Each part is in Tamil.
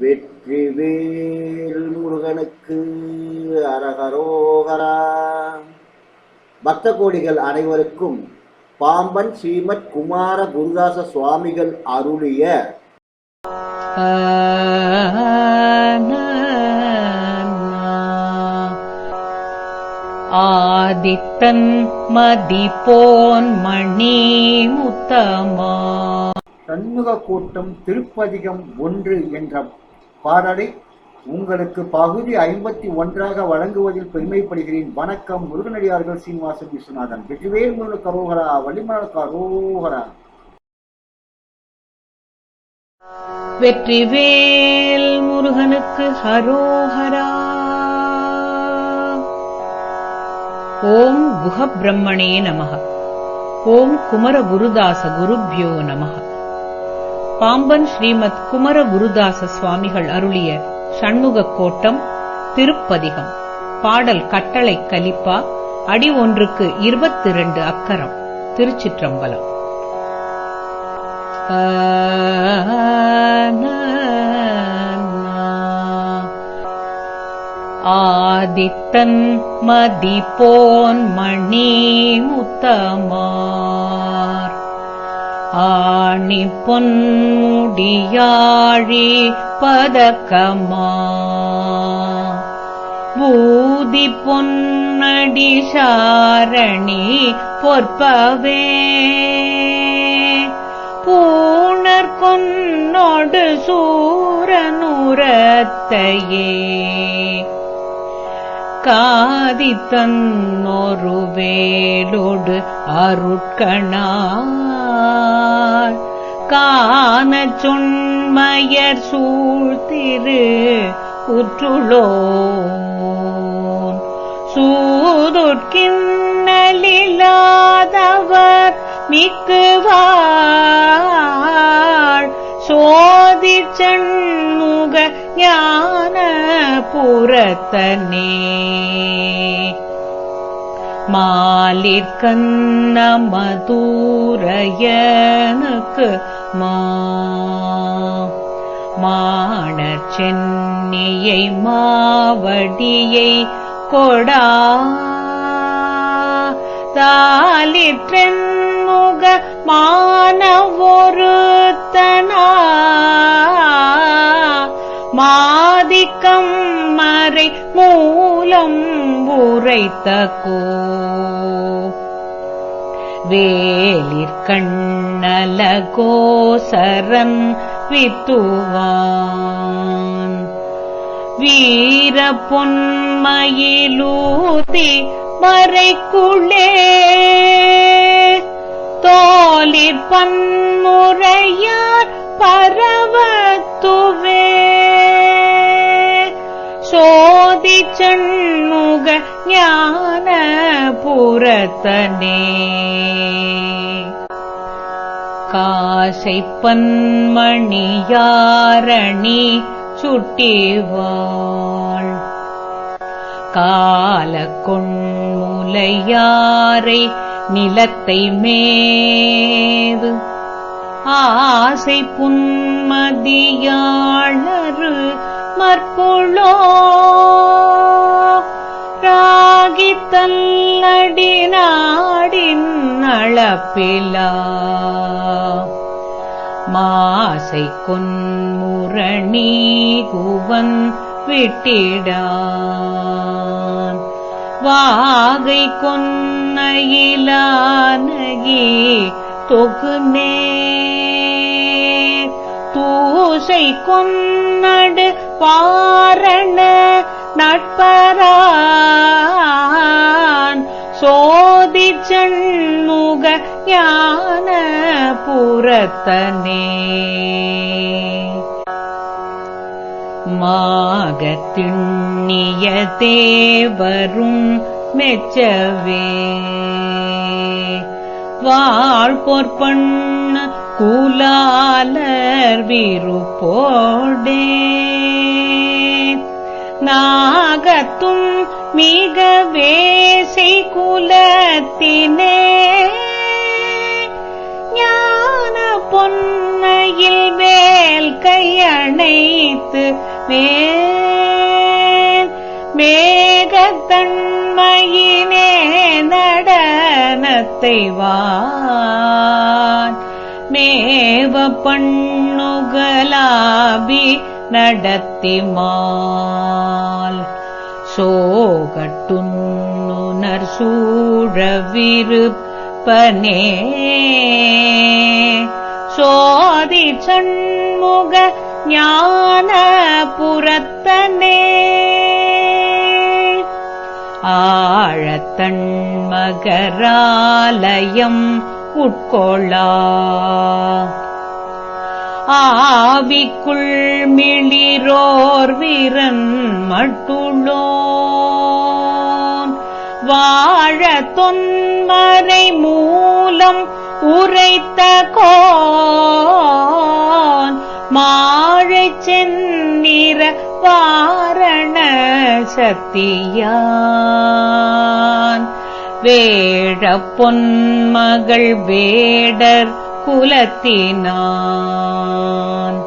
வெற்றிவேல் முருகனுக்கு அரகரோகரா. பக்த கோடிகள் அனைவருக்கும் பாம்பன் ஸ்ரீமத் குமார குருதாச சுவாமிகள் அருளிய ஆதித்தன் மதிப்போன் மணி முத்தமா. சண்முக கூட்டம் திருப்பதிகம் ஒன்று என்ற பாடலை உங்களுக்கு பகுதி ஐம்பத்தி ஒன்றாக வழங்குவதில் பெருமைப்படுகிறேன். வணக்கம் முருகனடியார்கள் சீனிவாசன் விஸ்வநாதன். வெற்றிவேல் முருகனுக்கு கரோகரா வள்ளிமலர் கரோகரா. வெற்றிவேல் முருகனுக்கு ஹரோஹரா. ஓம் குக பிரம்மணே நமக. ஓம் குமர குருதாச குருப்யோ நமக. பாம்பன் ஸ்ரீமத் குமர குருதாச சுவாமிகள் அருளிய சண்முகக் கோட்டம் திருப்பதிகம். பாடல் கட்டளை கலிப்பா அடி ஒன்றுக்கு இருபத்தி இரண்டு அக்கரம் திருச்சிற்றம்பலம். ஆதித்தன் மதிப்போன் மணி முத்தமா. ஆணி பொன்முடியாழி பதக்கமா? பூதி பொன்னடி சாரணி பொற்பவே. பூணர் கொன்னோடு சூரனுரத்தையே காதி தன்னொரு வேலோடு அருட்கணா. காண சொன்மயர் சூழ்த்திரு உற்றுளோன் சூதுட்கிண்ணலில்லாதவர் மிக்குவாள் சோதி சண்முக ஞான புறத்தனே மாலிற்கண்ண மா. மாணர் சென்னியை மாவடியை கொடா. தாலிற்றென்முக மானவொருத்தனா மாதிக்கம் மறை மூலம் உழைத்த கோ வேலிற்கண்ணல கோசரன் வித்துவான். வீர பொன்மயிலூதி மறைக்குள்ளே. தோலிற் பன்முறையார் பரவத்துவே. சோதி சண்முக ஞான புறத்தனே காசை பன்மணியாரணி சுட்டிவாள். கால கொண்முலையாரை நிலத்தை மேது ஆசை புன்மதியாளரு மற்புளோ ராகி தல்லடி நாடின் அளப்பிலா. மாசை கொன்முரணி குவன் விட்டிடான். வாகை கொன்னையிலானகி தொகுநே தூசை கொன்னடு பாரண நட்பரான் சோதி சண்முக ஞான புறத்தனே மாகத்திண்ணிய தேவரும் மெச்சவே. வாழ்பொற்பண்ண கூலாலர் விருப்போடே. நாகத்தும் மிக வேசை குலத்தினே. ஞான பொன்னையில் வேல் கையணைத்து மேல் மேகத்தன்மையினே நடனத்தை வான். மேவ பண்ணுகலாபி நடத்திமால். சோகட்டுன்னுனர் சூழவிருப்பனே. சோதி சண்முக ஞான புறத்தனே ஆழத்தன் மகராலயம் உட்கொள்ளா ஆவிக்குள் மிளிரோர் வீரன் மட்டுள்ளோன் வாழ தொன்மறை மூலம் உரைத்த கோன். மாழை செந்நிற வாரண சத்தியான். வேழ பொன்மகள் வேடர் குலத்தினான்.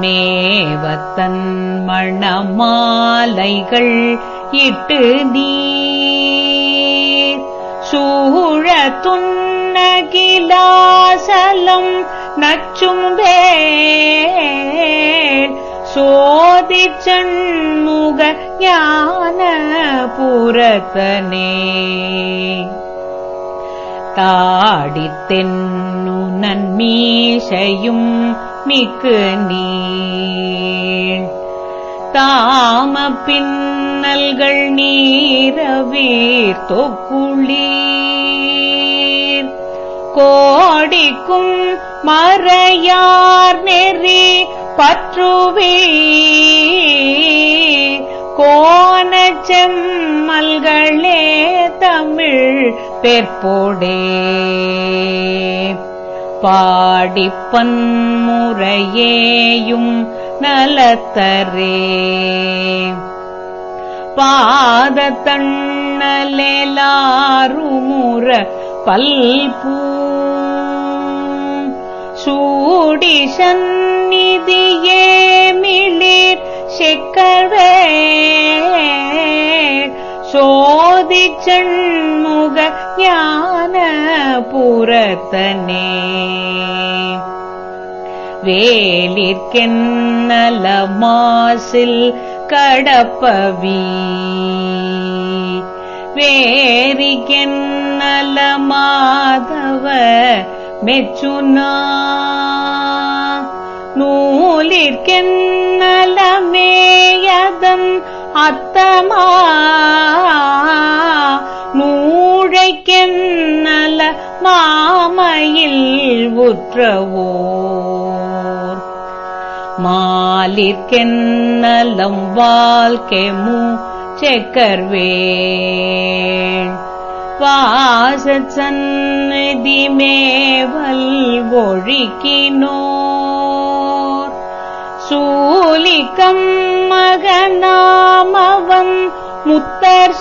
மேவத்தன் மணமாலைகள் இட்டு நீர். சூழ துன்னகிலாசலம் நச்சும் வேள் சோதி சண்முக ஞான புரத்தனே. தாடித்தென் நன்மீசையும் மிக்கு நீள் தாம பின்னல்கள் நீரவீர் தொக்குளீர். கோடிக்கும் மறையார் நெறி பற்றுவே. கோணச் செம்மல்களே தமிழ் பெற்போடே பாடிப் பன்முறையேயும் நலத்தரே. பாதத்தண்ணலேலாருமுற பல்பூ சூடி சந்நிதியே மிளிர் செக்கவே சோதி சண்முக ஞான புறத்தனே வேலிற்கென்னல மாசில் கடப்பவி. வேரிக்கென்னல மாதவ மெச்சுனா. நூலிற்கென்னல மேயதன் அத்தமா நூழைக்கென்னல மாமையில் உற்றவோர்? மாலிற்கென்னலம் வாழ்க்கெமு செக்கர்வேள்? வாச சந்நிதிமேவல் மேவல் சூலிக்கம் மகனாமவன் முத்தர்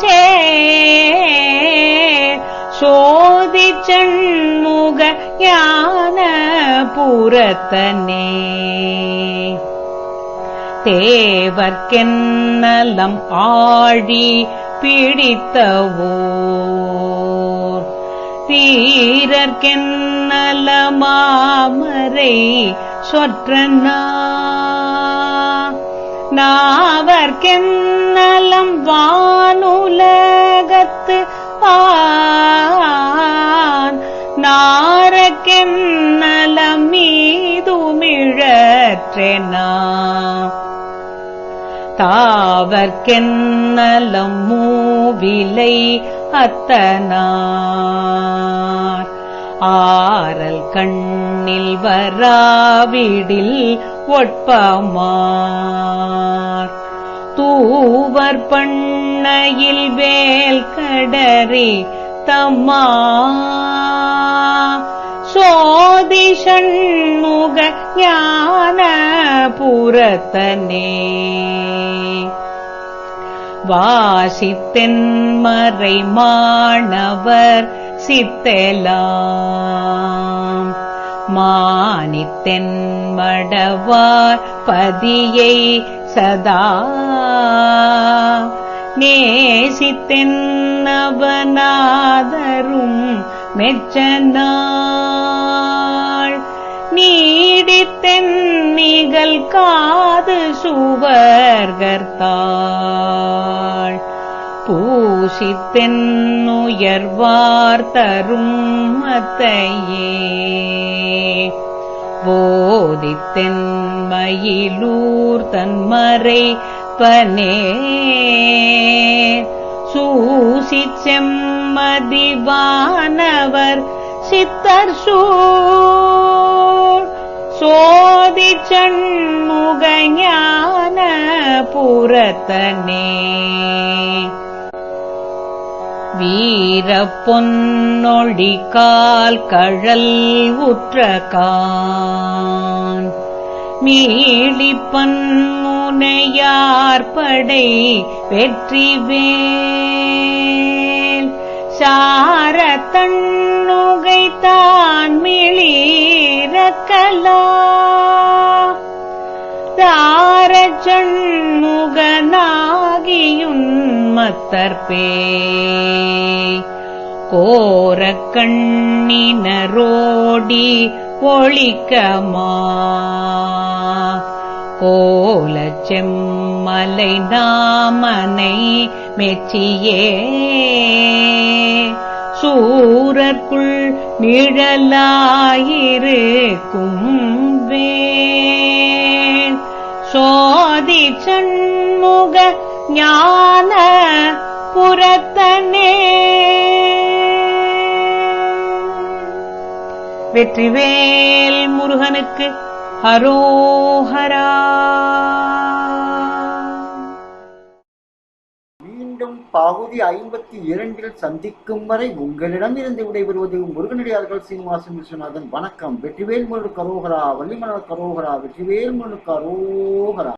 சோதி சண்முக யான புறத்தனே தேவர்க்கென்னலம் ஆழி பிடித்தவோர். தீரர்க்கென்னலமாமரை சொற்றனா. நாவர்க்கென்னலம் வானுலகத்து ஆன் நாரக்கென்னலம் மீதுமிழற்றெனா தாவர்க்கென்னலம் மூவிலை அத்தனா. ஆரல் கண்ணில் வராவிடில் ஒட்பமார். தூவர் பண்ணையில் வேல் கடரி தம்மா சோதி சண்முக ஞான புரத்தனே வாசித்தென்மறை மாணவர் சித்தலாம். மானித்தென்மடவார் பதியை சதா. நேசித்தென்னவனாதரும் மெச்சனாள் நீ நிகழ் காது சுவர்கர்த்தாள். பூசித்தென் உயர்வார் தரும் மத்தையே போதித்தென் மயிலூர் தன்மறை பனே. சூசி செம்மதிவானவர் சித்தர் சூழ். சோதி சண்முகஞான புரத்தனே. வீர பொன்னொழி கால் கழல் உற்ற கான். மீளிப்பன் முனையார் படை வெற்றி மிளீரக்கலா தாரச்சண்முகனாகியுன் மத்தற்பே கோரக் கண்ணினரோடி ஒளிக்கமா செம்மலை நாமனை மெச்சியே. சூரர்க்குள் நிழலாயிருக்கும் வேல். சோதி சண்முக ஞான புறத்தனே வெற்றிவேல் முருகனுக்கு ஹரோஹரா. பகுதி ஐம்பத்தி இரண்டில் சந்திக்கும் வரை உங்களிடம் இருந்து விடைபெறுவது முருகனடியார்கள் சீனிவாசன் விஸ்வநாதன். வணக்கம். வெற்றிவேல் முருகன் கரோகரா வள்ளிமலர் கரோகரா வெற்றிவேல் முருகன் கரோகரா.